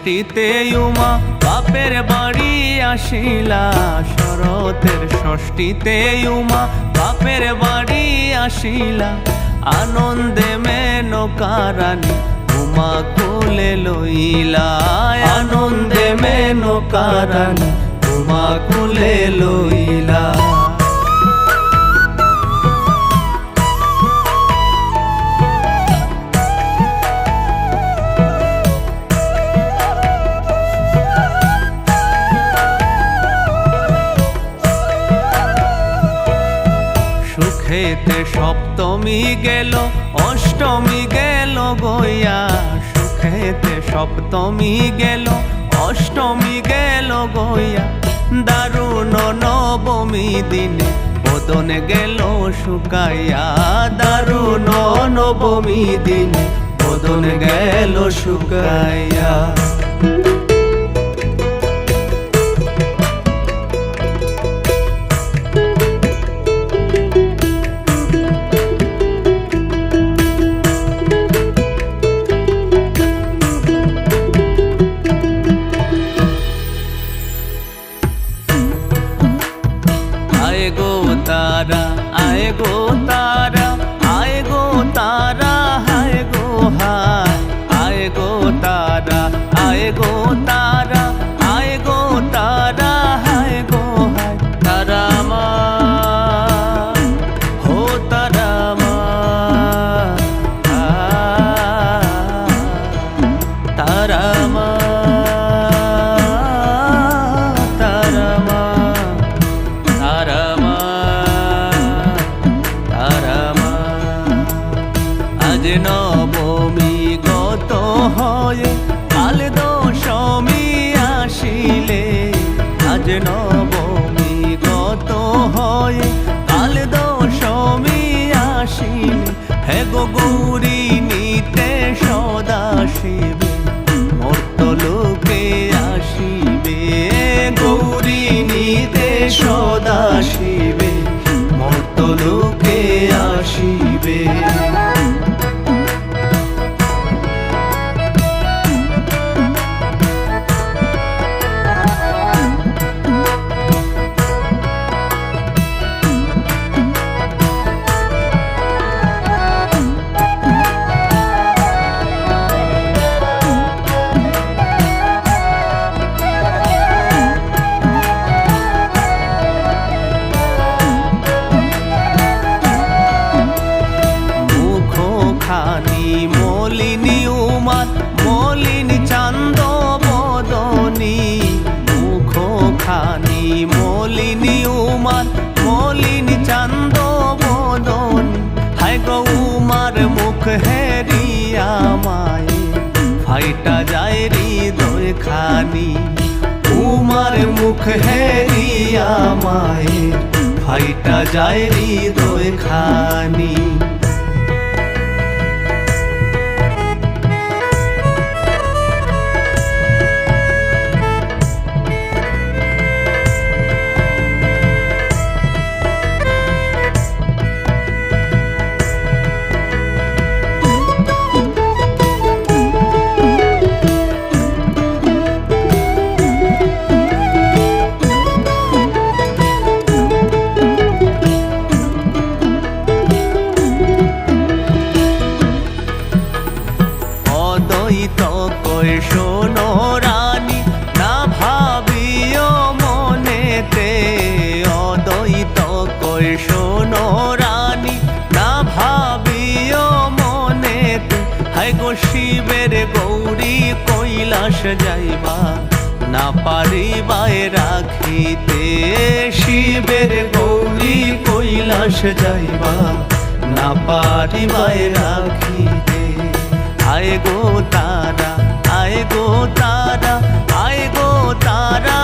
ষষ্ঠীতে উমা বাপের বাড়ি আসিলা, শরতের ষষ্ঠীতে উমা বাপের বাড়ি আসিলা। আনন্দে মেনকারানি উমা কোলে লইলা। আনন্দে মেনকারানি উমা কোলে লইলা। সুখেতে সপ্তমী গেল, অষ্টমী গেল গইয়া সুখেতে সপ্তমী গেল, অষ্টমী গেল গইয়া দারুণ নবমী দিনে বদন গেল শুকাইয়া। দারুণ নবমী দিনে বদন গেল শুকাইয়া। আয় গো তারা আয় গো তারা আয় গো তারা হায় গো হায় আয় গো তারা আয় গো তারা নবমী গত হয়ে, কাল দশমী আসিলে হে গো গৌরী, নিতে সদা শিবে। মর্ত লোকে আসিবে। গৌরী, নিতে সদা শিবে। মর্ত লোকে আসিবে। ফাইটা যায় হৃদয় খানি। উমার মুখ হেরিয়া মায়ে ফাইটা যায় হৃদয় খানি। শিবের গৌরী কৈলাস যাইবা, না পারিবায় রাখিতে। শিবের গৌরী কৈলাস যাইবা, না পারিবায় রাখিতে। আয় গো তারা, আয় গো তারা, আয় গো তারা।